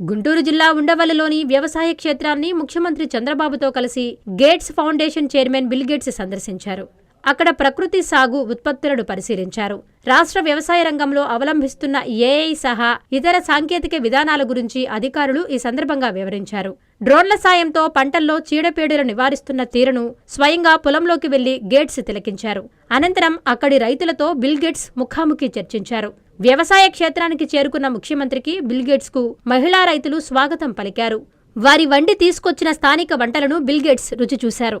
గుంటూరు జిల్లా ఉండవల్లిలోని వ్యవసాయ క్షేత్రాన్ని ముఖ్యమంత్రి చంద్రబాబుతో కలిసి Gates foundation chairman Bill Gates సందర్శించారు. అక్కడ ప్రకృతి సాగు ఉత్పత్తులను పరిశీలించారు. రాష్ట్ర వ్యవసాయ రంగంలో అవలంబిస్తున్న ఏఐ సహా ఇతర సాంకేతిక విధానాల గురించి అధికారులు ఈ సందర్భంగా వివరించారు. డ్రోన్ల సాయంతో పంటల్లో చీడపేడులు నివారిస్తున్న తీరును స్వయంగా పొలంలోకి వెళ్ళి గేట్స్ తిలకించారు. అనంతరం అక్కడి రైతులతో బిల్ గేట్స్ ముఖాముఖి చర్చించారు. వ్యవసాయ క్షేత్రానికి చేరుకున్న ముఖ్యమంత్రికి బిల్గేట్స్కు మహిళా రైతులు స్వాగతం పలికారు. వారి వండి తీసుకొచ్చిన స్థానిక వంటలను బిల్ గేట్స్ రుచి చూశారు.